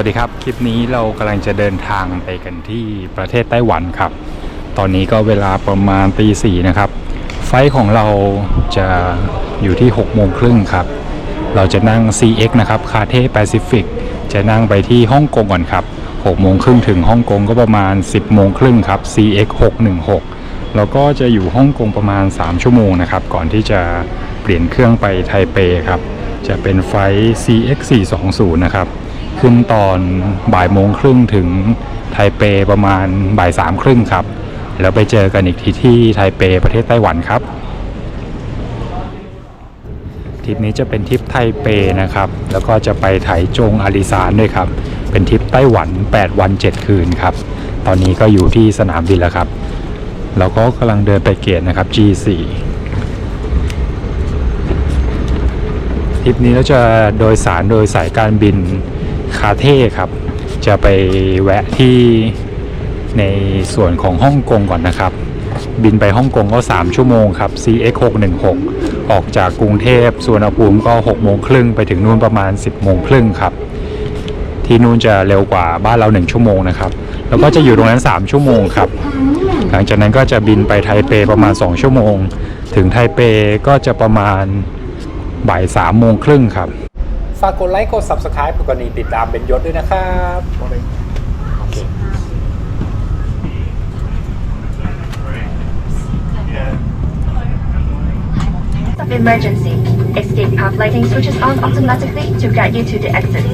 สวัสดีครับ คลิปนี้เรากำลังจะเดินทางไปกันที่ประเทศไต้หวันครับ ตอนนี้ก็เวลาประมาณตีสี่นะครับ ไฟของเราจะอยู่ที่6โมงครึ่งครับ เราจะนั่ง CX นะครับคาเท่แปซิฟิกจะนั่งไปที่ฮ่องกงก่อนครับ6โมงครึ่งถึงฮ่องกงก็ประมาณ 10โมงครึ่งครับ CX 616แล้วก็จะอยู่ฮ่องกงประมาณ 3 ชั่วโมงนะครับ ก่อนที่จะเปลี่ยนเครื่องไปไทเปครับ จะเป็นไฟล์ CX 420นะครับ ขึ้นตอนบ่ายโมงครึ่งถึงไทเปประมาณบ่ายสามครึ่งครับ แล้วไปเจอกันอีกทีที่ไทเปประเทศไต้หวันครับทริปนี้จะเป็นทริปไทเปนะครับ แล้วก็จะไปไถจงอาริซานด้วยครับ เป็นทริปไต้หวัน 8 วัน 7 คืนครับ ตอนนี้ก็อยู่ที่สนามบินแล้วครับแล้วก็กำลังเดินไปเกตนะครับ G4 ทริปนี้เราจะโดยสารโดยสายการบิน คาเท่ครับ จะไปแวะที่ในส่วนของฮ่องกงก่อนนะครับ บินไปฮ่องกงก็ 3 ชั่วโมงครับ CX 616ออกจากกรุงเทพสวนภูมิก็6โมงครึ่งไปถึงนู่นประมาณ 10โมงครึ่งครับ ที่นู่นจะเร็วกว่าบ้านเรา 1 ชั่วโมงนะครับ แล้วก็จะอยู่ตรงนั้น 3 ชั่วโมงครับ หลังจากนั้นก็จะบินไปไทเปประมาณ 2 ชั่วโมง ถึงไทเปก็จะประมาณบ่าย3โมงครึ่งครับ ฝากกดไลค์กด subscribe กดกระดิ่งติดตามเป็นยศด้วยนะครับโอเค emergency. Escape path lighting switches on automatically to guide you to the exit.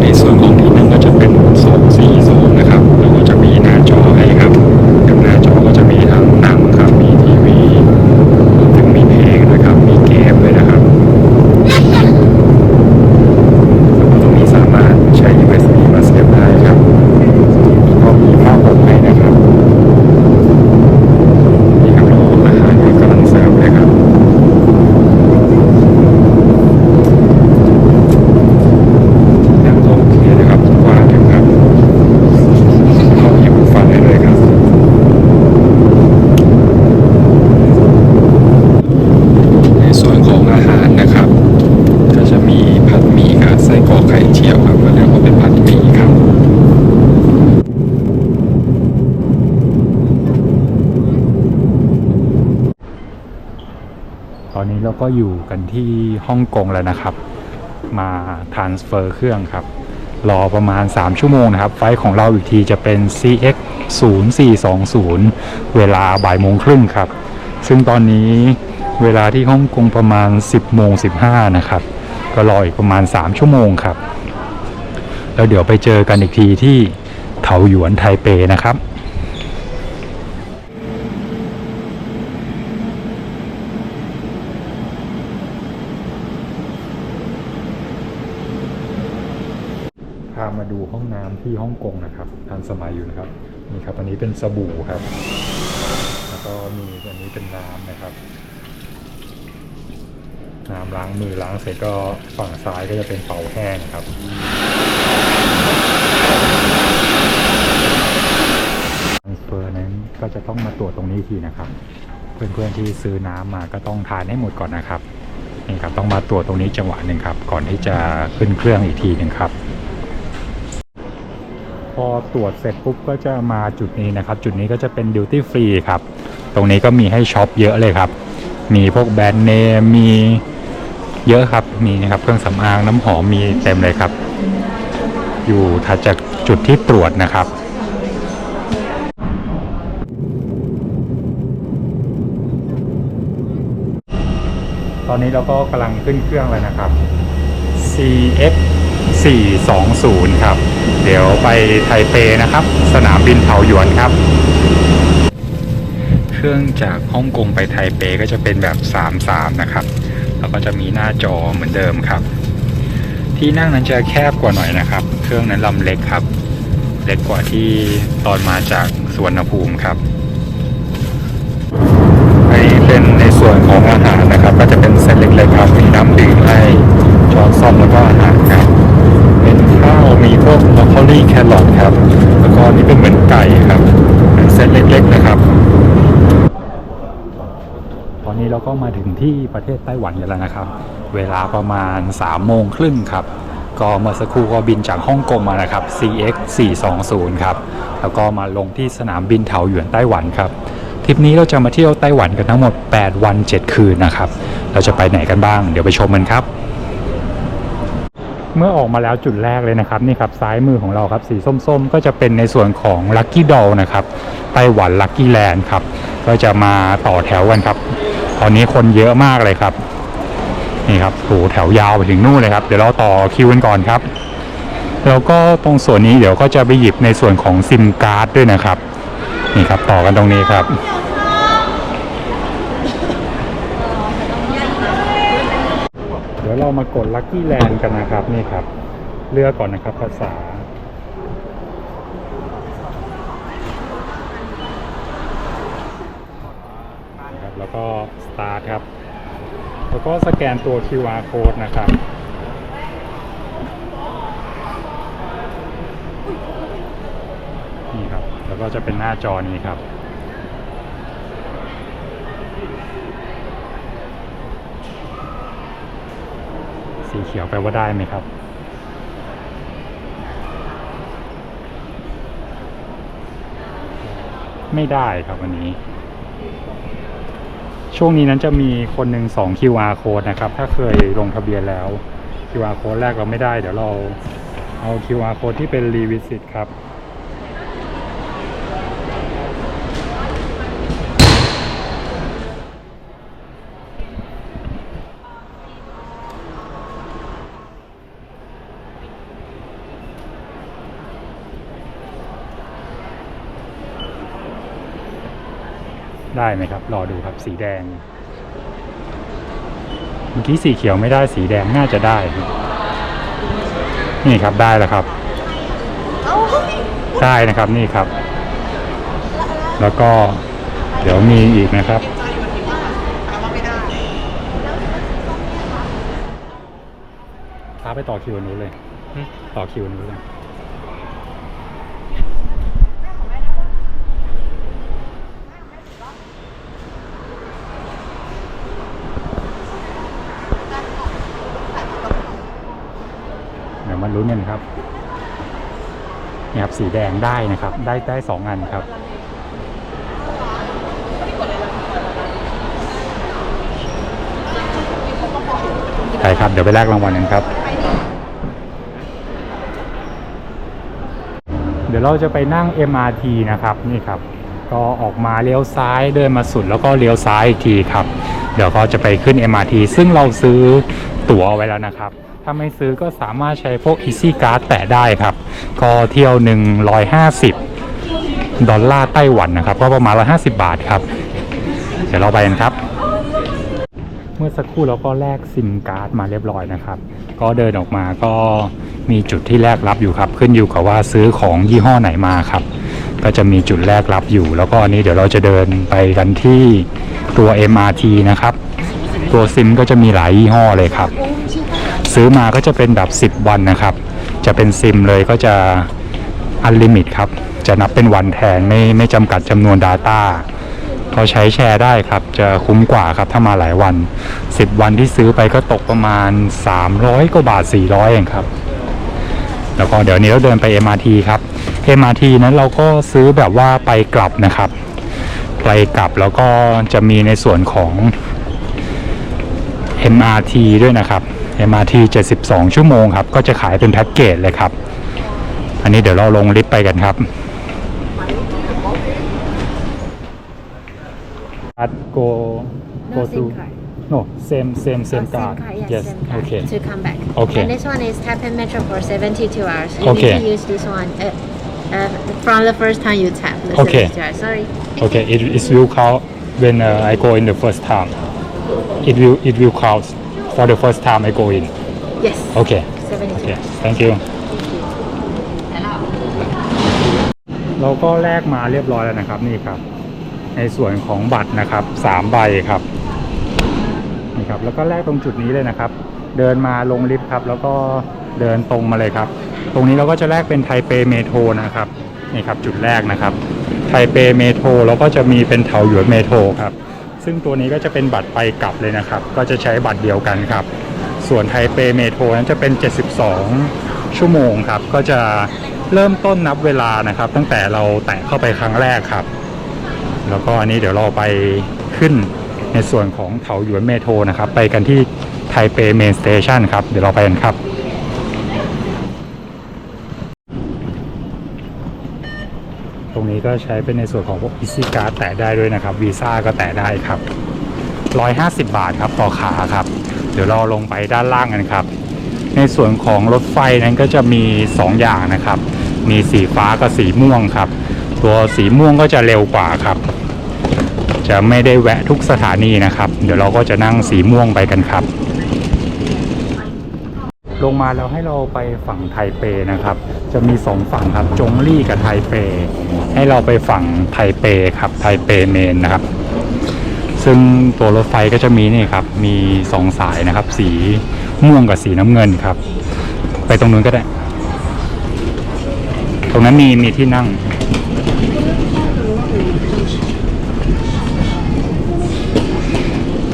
ในส่วนของที่นั่งก็จะเป็น2 4 2นะครับ แล้วก็จะมีหน้าจอให้ครับ กับหน้าจอก็จะมีทั้งหนังครับ มีทีวีรวมถึงมีเพลงนะครับ มีเกมด้วยนะครับแล้วก็ตรงนี้สามารถใช้ USB มาเสียบได้ครับแล้วก็มีผ้าห่มให้นะครับนี่ครับเราอาหารก็กำลังเสิร์ฟเลยครับ นั่งก็โอเคนะครับกว้างอยู่ครับเข้าอยู่ฟังได้เลยครับ ในส่วนของอาหารนะครับ ก็จะมีผัดหมี่กับไส้กรอกไข่เจียวครับก็เรียกว่าเป็นผัดหมี่ครับ ตอนนี้เรา ก็อยู่กันที่ฮ่องกงแล้วนะครับ มา transfer เครื่องครับ รอประมาณ 3 ชั่วโมงนะครับ ไฟของเราอีกทีจะเป็น CX 0420 เวลาบ่ายโมงครึ่งครับ ซึ่งตอนนี้เวลาที่ฮ่องกงประมาณ 10โมง15 นะครับ ก็รออีกประมาณ 3 ชั่วโมงครับ แล้วเดี๋ยวไปเจอกันอีกทีที่เถาหยวนไทเปนะครับามาดูห้องน้ำที่ฮ่องกงนะครับทันสมัยอยู่นะครับนี่ครับอันนี้เป็นสบู่ครับ แล้วก็มีอันนี้เป็นน้ำนะครับ น้ำล้างมือล้างเสร็จก็ฝั่งซ้ายก็จะเป็นเป่าแห้งครับทานสเฟอร์นั้นก็จะต้องมาตรวจตรงนี้ทีนะครับ เพื่อนๆที่ซื้อน้ำมาก็ต้องทานให้หมดก่อนนะครับนี่ครับต้องมาตรวจตรงนี้จังหวะหนึ่งครับ ก่อนที่จะขึ้นเครื่องอีกทีหนึ่งครับ พอตรวจเสร็จปุ๊บก็จะมาจุดนี้นะครับ จุดนี้ก็จะเป็นดิวตี้ฟรีครับ ตรงนี้ก็มีให้ช็อปเยอะเลยครับ มีพวกแบรนด์เนมมีเยอะครับ มีนะครับเครื่องสำอางน้ำหอมมีเต็มเลยครับ อยู่ถัดจากจุดที่ตรวจนะครับตอนนี้เราก็กำลังขึ้นเครื่องเลยนะครับ CX 420 ครับ เดี๋ยวไปไทเปนะครับ สนามบินเถาหยวนครับ เครื่องจากฮ่องกงไปไทเปก็จะเป็นแบบ 33 นะครับ แล้วก็จะมีหน้าจอเหมือนเดิมครับ ที่นั่งนั้นจะแคบกว่าหน่อยนะครับ เครื่องนั้นลำเล็กครับ เล็กกว่าที่ตอนมาจากสวนภูมิครับอันนี้เป็นในส่วนของอาหารนะครับ ก็จะเป็นเซตเล็กๆครับ มีน้ำดื่มให้ช้อนซ่อมแล้วก็อาหาร อรี่แครอทครับ แล้วก็นี่เป็นเหมือนไก่ครับเซตเล็กๆนะครับ ตอนนี้เราก็มาถึงที่ประเทศไต้หวันกันแล้วนะครับ เวลาประมาณ3ามโมงครึ่งครับ ก็เมื่อสักครู่ก็บินจากฮ่องกงมานะครับ CX 420ครับ แล้วก็มาลงที่สนามบินเถาหยวนไต้หวันครับทริปนี้เราจะมาเที่ยวไต้หวันกันทั้งหมด 8 วัน 7 คืนนะครับ เราจะไปไหนกันบ้าง เดี๋ยวไปชมกันครับ เมื่อออกมาแล้วจุดแรกเลยนะครับนี่ครับซ้ายมือของเราครับสีส้มๆ ก็จะเป็นในส่วนของ Lucky Doll นะครับไต้หวัน Lucky Land ครับก็จะมาต่อแถวกันครับตอนนี้คนเยอะมากเลยครับนี่ครับโหแถวยาวไปถึงนู่นเลยครับเดี๋ยวเราต่อคิวกันก่อนครับ แล้วก็ตรงส่วนนี้เดี๋ยวก็จะไปหยิบในส่วนของซิมการ์ดด้วยนะครับนี่ครับต่อกันตรงนี้ครับ เดี๋ ยวเรามากด Lucky Land กันนะครับนี่ครับ เลือกก่อนนะครับภาษา ครับแล้วก็ start ครับ แล้วก็สแกนตัว QR code นะครับนี่ครับ แล้วก็จะเป็นหน้าจอนี้ครับ สีเขียวแปลว่าได้ไหมครับ ไม่ได้ครับวันนี้ ช่วงนี้นั้นจะมีคนหนึ่งสอง QR code นะครับ ถ้าเคยลงทะเบียนแล้ว QR code แรกเราไม่ได้ เดี๋ยวเราเอา QR code ที่เป็น revisit ครับ ได้ไหมครับ รอดูครับสีแดง เมื่อกี้สีเขียวไม่ได้สีแดงน่าจะได้ครับนี่ครับได้แล้วครับ ได้นะครับนี่ครับ แล้วก็เดี๋ยวมีอีกนะครับ ท้าไปต่อคิวนู้นเลย ต่อคิวนู้นเลย เดี๋ยวมาลุ้นกัน ครับนี่ครับสีแดงได้นะครับ ได้ได้สองอันครับใช่ครับ เดี๋ยวไปแลกรางวัลกันครับ เดี๋ยวเราจะไปนั่ง MRT นะครับ นี่ครับ ก็ออกมาเลี้ยวซ้ายเดินมาสุดแล้วก็เลี้ยวซ้ายอีกทีครับ เดี๋ยวก็จะไปขึ้น MRT ซึ่งเราซื้อตั๋วไว้แล้วนะครับ ถ้าไม่ซื้อก็สามารถใช้พวก Easy Card แตะได้ครับ ก็เที่ยวหนึ่ง150ดอลลาร์ไต้หวันนะครับ ก็ประมาณ150บาทครับ เดี๋ยวเราไปกันครับ เมื่อสักครู่เราก็แลกซิมการ์ดมาเรียบร้อยนะครับ ก็เดินออกมาก็มีจุดที่แลกรับอยู่ครับ ขึ้นอยู่กับว่าซื้อของยี่ห้อไหนมาครับ ก็จะมีจุดแลกรับอยู่ แล้วก็อันนี้เดี๋ยวเราจะเดินไปกันที่ตัว MRT นะครับ ตัวซิมก็จะมีหลายยี่ห้อเลยครับ ซื้อมาก็จะเป็นแบบ 10 วันนะครับ จะเป็นซิมเลยก็จะอันลิมิตครับ จะนับเป็นวันแทนไม่ไม่จำกัดจำนวน Data ก็ใช้แชร์ได้ครับ จะคุ้มกว่าครับถ้ามาหลายวัน 10 วันที่ซื้อไปก็ตกประมาณ 300กว่าบาท 400 เองครับ แล้วก็เดี๋ยวนี้เราเดินไป MRT ครับ MRT นั้นเราก็ซื้อแบบว่าไปกลับนะครับ ไปกลับแล้วก็จะมีในส่วนของ MRT ด้วยนะครับ MRT 72 ชั่วโมงครับ ก็จะขายเป็นแพ็กเกจเลยครับ อันนี้เดี๋ยวเราลงลิฟต์ไปกันครับ at go go No to SIM card. no same same Oh, same card yes, yes SIM card okay To come back. Okay. And this one is tap and metro for 72 hours. You Okay. need to use this one uh, uh, from the first time you tap. The Okay. 72 hours. Sorry. okay it, it will count when uh, I go in the first time it will it will count for the first time I go in Yes. okay 72 okay hours. thank you เราก็แลกมาเรียบร้อยแล้วนะครับนี่ครับ ในส่วนของบัตรนะครับสามใบครับนี่ครับ แล้วก็แลกตรงจุดนี้เลยนะครับ เดินมาลงลิฟต์ครับ แล้วก็เดินตรงมาเลยครับ ตรงนี้เราก็จะแลกเป็นไทเปเมโทรนะครับนี่ครับจุดแรกนะครับ ไทเปเมโทรแล้วก็จะมีเป็นเถาหยวนเมโทรครับ ซึ่งตัวนี้ก็จะเป็นบัตรไปกลับเลยนะครับ ก็จะใช้บัตรเดียวกันครับ ส่วนไทเปเมโทรนั้นจะเป็น 72 ชั่วโมงครับ ก็จะเริ่มต้นนับเวลานะครับ ตั้งแต่เราแตะเข้าไปครั้งแรกครับ แล้วก็อันนี้เดี๋ยวเราไปขึ้นในส่วนของเถาหยวนเมโทรนะครับ ไปกันที่ไทเปเมนสเตชันครับ เดี๋ยวเราไปกันครับ ตรง นี้ก็ใช้เป็นในส่วนของพวกอิซี่การ์แตะได้ด้วยนะครับวีซ่าก็แตะได้ครับ 150 บาทครับต่อขาครับ เดี๋ยวเราลงไปด้านล่างกันครับ ในส่วนของรถไฟนั้นก็จะมี 2 อย่างนะครับ มีสีฟ้ากับสีม่วงครับ ตัวสีม่วงก็จะเร็วกว่าครับ จะไม่ได้แวะทุกสถานีนะครับ เดี๋ยวเราก็จะนั่งสีม่วงไปกันครับ ลงมาแล้วให้เราไปฝั่งไทเปนะครับ จะมีสองฝั่งครับจงลี่กับไทเป ให้เราไปฝั่งไทเปครับไทเปเมนนะครับ ซึ่งตัวรถไฟก็จะมีนี่ครับมีสองสายนะครับ สีม่วงกับสีน้ำเงินครับ ไปตรงนู้นก็ได้ ตรงนั้นมีมีที่นั่ง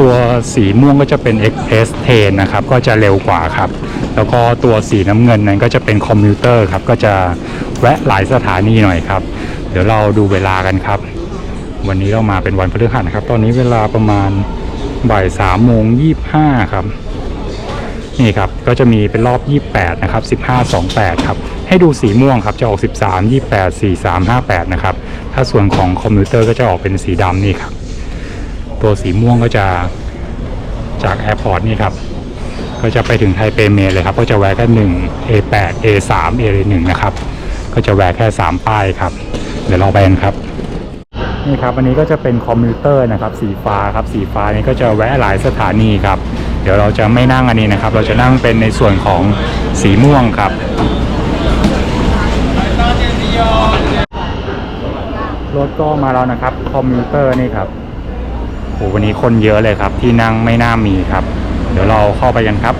ตัวสีม่วงก็จะเป็น Express Train นะครับ ก็จะเร็วกว่าครับ แล้วก็ตัวสีน้ำเงินนั้นก็จะเป็นคอมพิวเตอร์ครับก็จะแวะหลายสถานีหน่อยครับ เดี๋ยวเราดูเวลากันครับ วันนี้เรามาเป็นวันพฤหัสนะครับ ตอนนี้เวลาประมาณบ่ายสามโมงยี่ห้าครับนี่ครับก็จะมีเป็นรอบ 28 นะครับ 15 28 ครับ ให้ดูสีม่วงครับจะออก 13 28 43 58 นะครับ ถ้าส่วนของคอมพิวเตอร์ก็จะออกเป็นสีดำนี่ครับ ตัวสีม่วงก็จะจากแอร์พอร์ตนี่ครับ ก็จะไปถึงไทเปเมเลยครับ ก็จะแวะแค่1 A8 A3 A1 นะครับ ก็จะแวะแค่ 3 ป้ายครับ เดี๋ยวเราไปกันครับนี่ครับอันนี้ก็จะเป็นคอมพิวเตอร์นะครับสีฟ้าครับสีฟ้านี้ก็จะแวะหลายสถานีครับ เดี๋ยวเราจะไม่นั่งอันนี้นะครับ เราจะนั่งเป็นในส่วนของสีม่วงครับรถก็มาแล้วนะครับคอมพิวเตอร์นี่ครับโหวันนี้คนเยอะเลยครับที่นั่งไม่น่ามีครับ เดี๋ยวเราเข้าไปกันครับ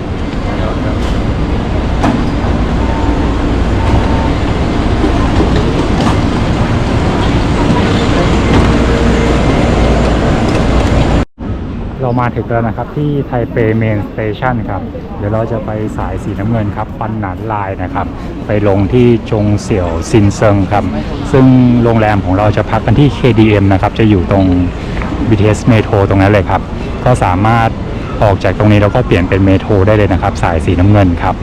เรามาถึงแล้วนะครับที่ไทเปเมนสเตชันครับ เดี๋ยวเราจะไปสายสีน้ำเงินครับ ปันหนานลายนะครับ ไปลงที่จงเสี่ยวซินเซิงครับ ซึ่งโรงแรมของเราจะพักกันที่ KDM นะครับ จะอยู่ตรง BTS เมโทรตรงนั้นเลยครับ ก็สามารถ ออกจากตรงนี้แล้วก็เปลี่ยนเป็นเมโทรได้เลยนะครับ สายสีน้ำเงินครับ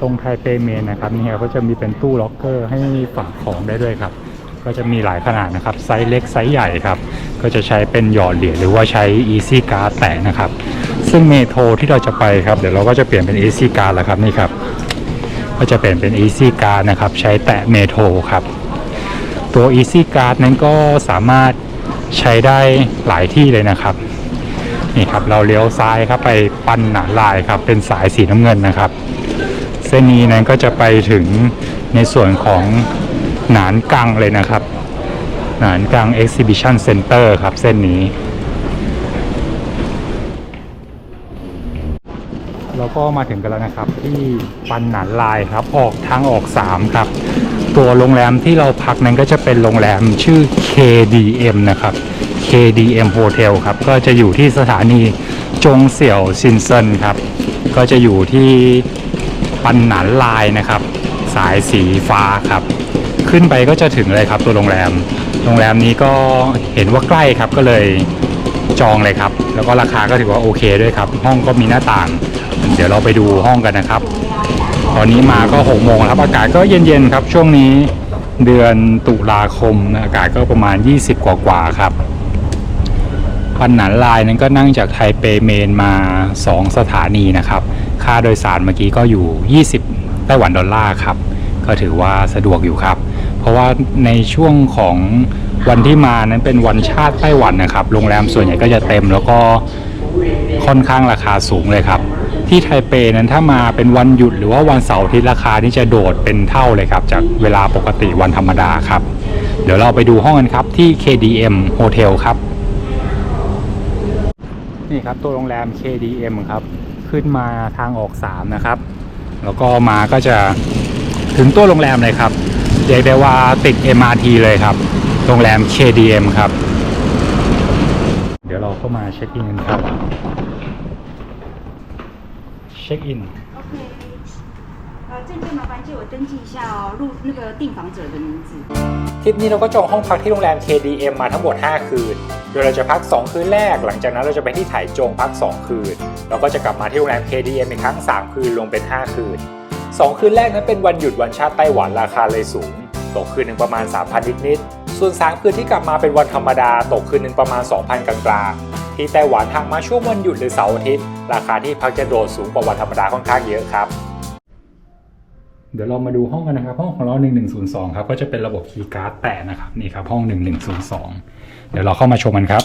ตรงไทเปเมนนะครับนี่ครับก็จะมีเป็นตู้ล็อกเกอร์ให้ฝากของได้ด้วยครับ ก็จะมีหลายขนาดนะครับไซส์เล็กไซส์ใหญ่ครับ ก็จะใช้เป็นหยอดเหรียญหรือว่าใช้ Easy Card แตะนะครับ ซึ่งเมโทรที่เราจะไปครับเดี๋ยวเราก็จะเปลี่ยนเป็น Easy Card แล้วครับนี่ครับก็จะเปลี่ยนเป็น Easy Card นะครับใช้แตะเมโทรครับตัว Easy Card นั้นก็สามารถใช้ได้หลายที่เลยนะครับ นี่ครับเราเลี้ยวซ้ายครับไปปันหนาลายครับ เป็นสายสีน้ำเงินนะครับ เส้นนี้นั้นก็จะไปถึงในส่วนของหนานกังเลยนะครับ หนานกัง Exhibition Center ครับเส้นนี้ เราก็มาถึงกันแล้วนะครับ ที่ปันหนานลายครับออกทางออก 3 ครับ ตัวโรงแรมที่เราพักนั้นก็จะเป็นโรงแรมชื่อ KDM นะครับ KDM Hotel ครับ ก็จะอยู่ที่สถานีจงเสี่ยวซินเซินครับ ก็จะอยู่ที่ปันหนานลายนะครับ สายสีฟ้าครับ ขึ้นไปก็จะถึงเลยครับตัวโรงแรม โรงแรมนี้ก็เห็นว่าใกล้ครับก็เลยจองเลยครับ แล้วก็ราคาก็ถือว่าโอเคด้วยครับ ห้องก็มีหน้าต่าง เดี๋ยวเราไปดูห้องกันนะครับ ตอนนี้มาก็6โมงแล้วครับ อากาศก็เย็นๆครับ ช่วงนี้เดือนตุลาคม อากาศก็ประมาณ 20 กว่าๆครับ ปันหนานลายนั้นก็นั่งจากไทเปเมนมา 2 สถานีนะครับ ค่าโดยสารเมื่อกี้ก็อยู่ 20 ไต้หวันดอลลาร์ครับ ก็ถือว่าสะดวกอยู่ครับ เพราะว่าในช่วงของวันที่มานั้นเป็นวันชาติไต้หวันนะครับ โรงแรมส่วนใหญ่ก็จะเต็มแล้วก็ค่อนข้างราคาสูงเลยครับ ที่ไทเปนั้นถ้ามาเป็นวันหยุดหรือว่าวันเสาร์ที่ราคานี่จะโดดเป็นเท่าเลยครับ จากเวลาปกติวันธรรมดาครับ เดี๋ยวเราไปดูห้องกันครับที่ KDM Hotel ครับ นี่ครับตัวโรงแรม KDM ครับ ขึ้นมาทางออก 3 นะครับ แล้วก็มาก็จะถึงตัวโรงแรมเลยครับเรียกได้ว่าติด MRT เลยครับ โรงแรม KDM ครับเข้ามาเช็คอินกันครับ เช็คอิน OK，呃，这边麻烦借我登记一下哦，入那个订房者的名字。 ทริปนี้เราก็จองห้องพักที่โรงแรม KDM มาทั้งหมด 5 คืน โดยเราจะพัก 2 คืนแรก หลังจากนั้นเราจะไปที่ไถจงพัก 2 คืน แล้วก็จะกลับมาที่โรงแรม KDM อีกครั้ง 3 คืนรวมเป็น 5 คืน 2 คืนแรกนั้นเป็นวันหยุดวันชาติไต้หวันราคาเลยสูง ตกคืนหนึ่งประมาณ 3,000นิดๆส่วน 3 คืนที่กลับมาเป็นวันธรรมดา ตกคืนหนึ่งประมาณ 2,000 กลางๆ ที่ไต้หวันหากมาช่วงวันหยุดหรือเสาร์อาทิตย์ ราคาที่พักจะโดดสูงกว่าวันธรรมดาค่อนข้างเยอะครับ เดี๋ยวเรามาดูห้องกันนะครับ ห้องของเรา 1102 ครับ ก็จะเป็นระบบคีย์การ์ดแตะนะครับ นี่ครับ ห้อง 1102 เดี๋ยวเราเข้ามาชมกันครับ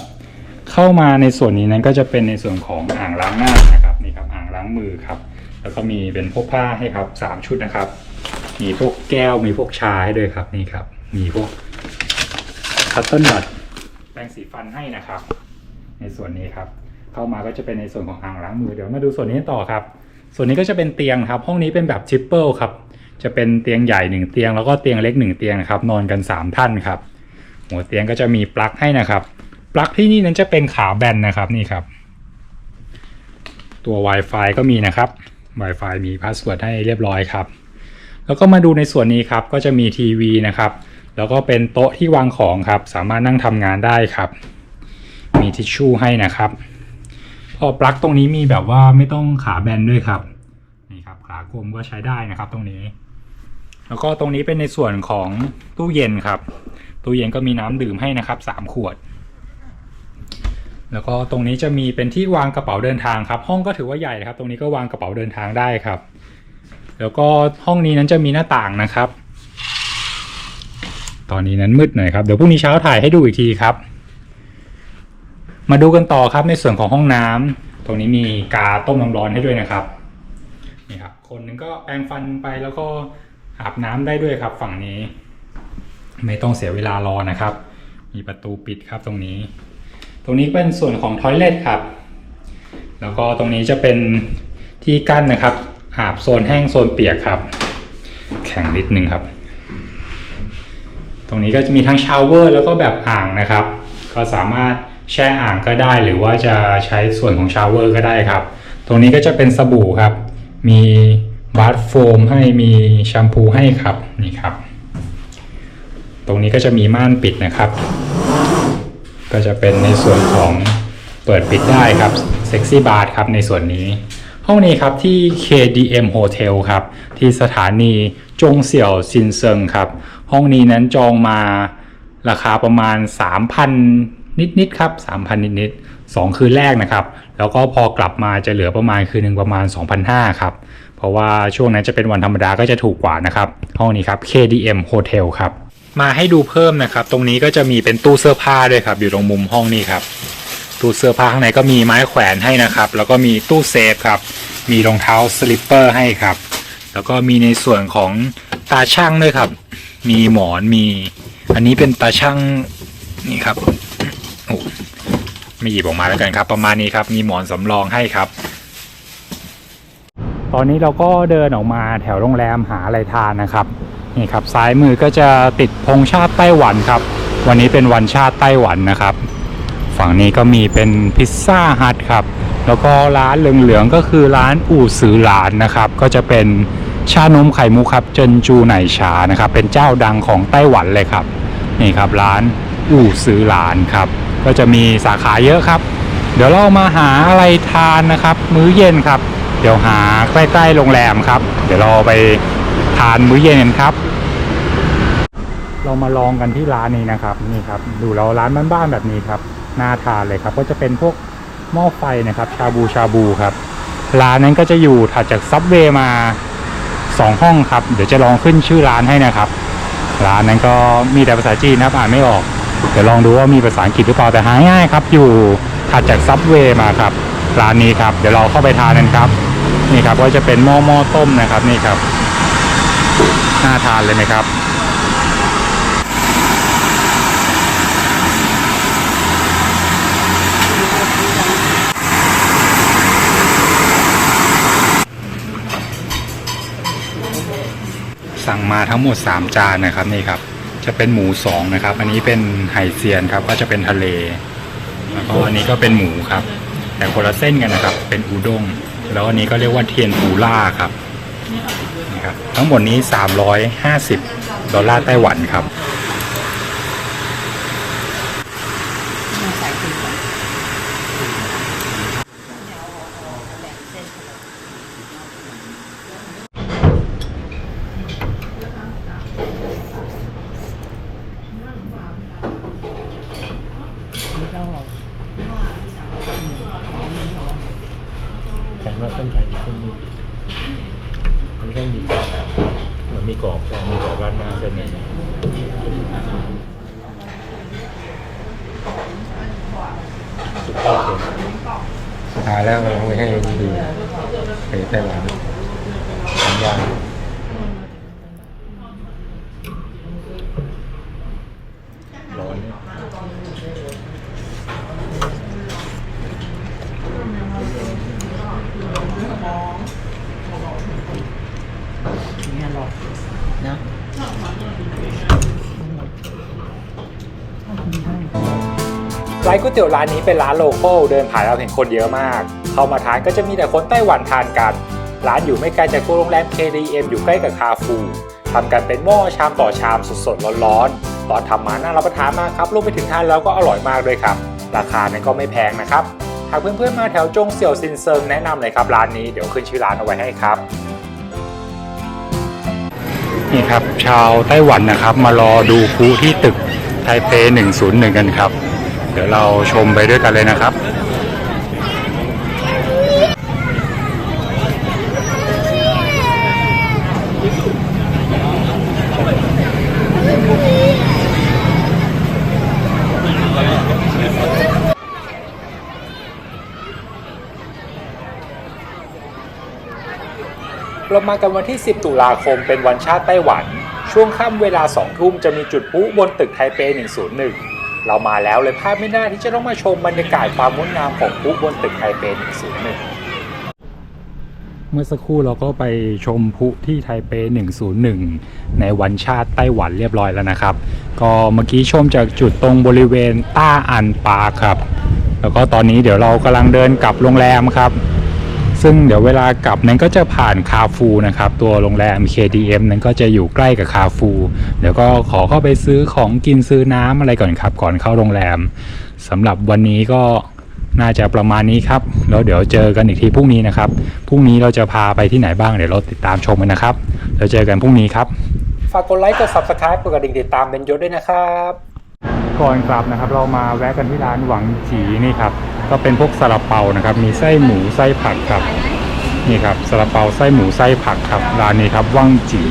เข้ามาในส่วนนี้นั้นก็จะเป็นในส่วนของอ่างล้างหน้านะครับนี่ครับอ่างล้างมือครับ แล้วก็มีเป็นพวกผ้าให้ครับ 3 ชุดนะครับ มีพวกแก้วมีพวกชาให้ด้วยครับนี่ครับ มีพวกคัตเติ้ลบัตแปรงสีฟันให้นะครับ ในส่วนนี้ครับ เข้ามาก็จะเป็นในส่วนของอ่างล้างมือเดี๋ยวมาดูส่วนนี้ต่อครับ ส่วนนี้ก็จะเป็นเตียงครับ ห้องนี้เป็นแบบทริปเปิลครับ จะเป็นเตียงใหญ่หนึ่งเตียงแล้วก็เตียงเล็กหนึ่งเตียงนะครับนอนกัน 3 ท่านครับหัวเตียงก็จะมีปลั๊กให้นะครับ ปลั๊กที่นี่นั้นจะเป็นขาแบนนะครับนี่ครับ ตัว Wi-Fi ก็มีนะครับ Wi-Fi มีพาสเวิร์ดให้เรียบร้อยครับ แล้วก็มาดูในส่วนนี้ครับก็จะมีทีวีนะครับ แล้วก็เป็นโต๊ะที่วางของครับ สามารถนั่งทำงานได้ครับ มีทิชชู่ให้นะครับ พอปลั๊กตรงนี้มีแบบว่าไม่ต้องขาแบนด้วยครับนี่ครับขากลมก็ใช้ได้นะครับตรงนี้ แล้วก็ตรงนี้เป็นในส่วนของตู้เย็นครับ ตู้เย็นก็มีน้ำดื่มให้นะครับสามขวด แล้วก็ตรงนี้จะมีเป็นที่วางกระเป๋าเดินทางครับ ห้องก็ถือว่าใหญ่ครับ ตรงนี้ก็วางกระเป๋าเดินทางได้ครับ แล้วก็ห้องนี้นั้นจะมีหน้าต่างนะครับ ตอนนี้นั้นมืดหน่อยครับ เดี๋ยวพรุ่งนี้เช้าถ่ายให้ดูอีกทีครับ มาดูกันต่อครับในส่วนของห้องน้ำตรงนี้มีกาต้มน้ำร้อนให้ด้วยนะครับ นี่ครับ คนหนึงก็แปรงฟันไปแล้วก็ อาบน้ำได้ด้วยครับฝั่งนี้ ไม่ต้องเสียเวลารอนะครับ มีประตูปิดครับตรงนี้ ตรงนี้เป็นส่วนของทอยเลทครับ แล้วก็ตรงนี้จะเป็นที่กั้นนะครับ อาบโซนแห้งโซนเปียกครับ แข็งนิดนึงครับ ตรงนี้ก็จะมีทั้งชาวเวอร์แล้วก็แบบอ่างนะครับ ก็สามารถแช่อ่างก็ได้หรือว่าจะใช้ส่วนของชาวเวอร์ก็ได้ครับ ตรงนี้ก็จะเป็นสบู่ครับ มี บาร์โฟมให้มีแชมพูให้ครับนี่ครับ ตรงนี้ก็จะมีม่านปิดนะครับ ก็จะเป็นในส่วนของเปิดปิดได้ครับเซ็กซี่บาร์ครับในส่วนนี้ ห้องนี้ครับที่ KDM Hotel ครับ ที่สถานีจงเสี่ยวซินเซิงครับ ห้องนี้นั้นจองมาราคาประมาณ 3,000 นิดๆครับ 3,000 นิดๆสองคืนแรกนะครับ แล้วก็พอกลับมาจะเหลือประมาณคืนหนึ่งประมาณ 2,500ครับ เพราะว่าช่วงนั้นจะเป็นวันธรรมดาก็จะถูกกว่านะครับ ห้องนี้ครับ KDM Hotel ครับ มาให้ดูเพิ่มนะครับ ตรงนี้ก็จะมีเป็นตู้เสื้อผ้าด้วยครับ อยู่ตรงมุมห้องนี้ครับ ตู้เสื้อผ้าข้างในก็มีไม้แขวนให้นะครับ แล้วก็มีตู้เซฟครับ มีรองเท้าสลิปเปอร์ให้ครับ แล้วก็มีในส่วนของตาช่างด้วยครับ มีหมอน มี อันนี้เป็นตาช่างนี่ครับโอ้ไม่หยิบออกมาแล้วกันครับ ประมาณนี้ครับ มีหมอนสำรองให้ครับ ตอนนี้เราก็เดินออกมาแถวโรงแรมหาอะไรทานนะครับนี่ครับซ้ายมือก็จะติดธงชาติไต้หวันครับ วันนี้เป็นวันชาติไต้หวันนะครับ ฝั่งนี้ก็มีเป็นพิซซ่าฮัทครับ แล้วก็ร้านเหลืองๆก็คือร้านอู่ซือหลานนะครับ ก็จะเป็นชานมไข่มุกครับเจินจูไหนชานะครับ เป็นเจ้าดังของไต้หวันเลยครับนี่ครับร้านอู่ซือหลานครับ ก็จะมีสาขาเยอะครับ เดี๋ยวเรามาหาอะไรทานนะครับ มื้อเย็นครับ ดี๋ยวหาใกล้ๆโรงแรมครับ เดี๋ยวเราไปทานมื้อเย็นกันครับ เรามาลองกันที่ร้านนี้นะครับนี่ครับ ดูแล้วร้านบ้านๆแบบนี้ครับน่าทานเลยครับ ก็จะเป็นพวกหม้อไฟนะครับ ชาบูชาบูครับ ร้านนั้นก็จะอยู่ถัดจากซับเวย์มาสองห้องครับ เดี๋ยวจะลองขึ้นชื่อร้านให้นะครับ ร้านนั้นก็มีแต่ภาษาจีนนะครับอ่านไม่ออก เดี๋ยวลองดูว่ามีภาษาอังกฤษหรือเปล่าแต่หาง่ายครับ อยู่ถัดจากซับเวย์มาครับร้านนี้ครับ เดี๋ยวเราเข้าไปทานกันครับ นี่ครับก็จะเป็นหม้อหม้อต้มนะครับนี่ครับน่าทานเลยไหมครับสั่งมาทั้งหมด 3 จานนะครับนี่ครับ จะเป็นหมู2นะครับ อันนี้เป็นไห่เซียนครับ ก็จะเป็นทะเล แล้วก็อันนี้ก็เป็นหมูครับ แต่คนละเส้นกันนะครับ เป็นอูด้ง แล้วอันนี้ก็เรียกว่าเทียนปูล่าครับนะครับ ทั้งหมดนี้ 350 ดอลลาร์ไต้หวันครับ แข็งว่าเส้นไข่เส้นนี้มันเส้นมีกรอบเหมือนมีกรอบแต่มีกรอบร้านหน้าเส้นนี้สุดยอดเลย หาแล้วเราไม่ให้ดูไปไต้หวันสัญญาณ ร้อนเนี่ย ร้าน ก๋วยเตี๋ยวร้านนี้เป็นร้านโลคอลเดินผ่านเราเห็นคนเยอะมาก เข้ามาทานก็จะมีแต่คนไต้หวันทานกัน ร้านอยู่ไม่ไกลจากโรงแรม KDM อยู่ใกล้กับคาฟูทำกันเป็นหม้อชามต่อชามสดๆร้อนๆตอนทำมาน่ารับประทานมากครับรวมไปถึงทานแล้วก็อร่อยมากด้วยครับ ราคาเนี่ยก็ไม่แพงนะครับหากเพื่อนๆมาแถวจงเสี่ยวซินเซิงแนะนำเลยครับร้านนี้เดี๋ยวขึ้นชื่อร้านเอาไว้ให้ครับนี่ครับชาวไต้หวันนะครับมารอดูพลุที่ตึกไทเป 101 กันครับ เดี๋ยวเราชมไปด้วยกันเลยนะครับเรามากันวันที่ 10 ตุลาคมเป็นวันชาติไต้หวัน ช่วงค่ำเวลา 2 ทุ่มจะมีจุดพุบนตึกไทเป 101 เรามาแล้วเลยพลาดไม่ได้ที่จะต้องมาชมบรรยากาศความงดงามของพลุบนตึกไทเป101 เมื่อสักครู่เราก็ไปชมพลุที่ไทเป 101 ในวันชาติไต้หวันเรียบร้อยแล้วนะครับ ก็เมื่อกี้ชมจากจุดตรงบริเวณต้าอันปาครับ แล้วก็ตอนนี้เดี๋ยวเรากำลังเดินกลับโรงแรมครับ ซึ่งเดี๋ยวเวลากลับนั้นก็จะผ่านคาฟูนะครับ ตัวโรงแรม KDM นั้นก็จะอยู่ใกล้กับคาฟู เดี๋ยวก็ขอเข้าไปซื้อของกินซื้อน้ำอะไรก่อนครับ ก่อนเข้าโรงแรมสำหรับวันนี้ก็น่าจะประมาณนี้ครับ แล้วเดี๋ยวเจอกันอีกทีพรุ่งนี้นะครับ พรุ่งนี้เราจะพาไปที่ไหนบ้างเดี๋ยวเราติดตามชมกันนะครับแล้วเจอกันพรุ่งนี้ครับ ฝากกดไลค์ กด Subscribe กดกระดิ่งติดตามเป็นยศด้วยนะครับ ก่อนกลับนะครับ เรามาแวะกันที่ร้านหวังจีนี่ครับ ก็เป็นพวกซาลาเปานะครับ มีไส้หมูไส้ผักครับ นี่ครับซาลาเปาไส้หมูไส้ผักครับ ร้านนี้ครับหวังจี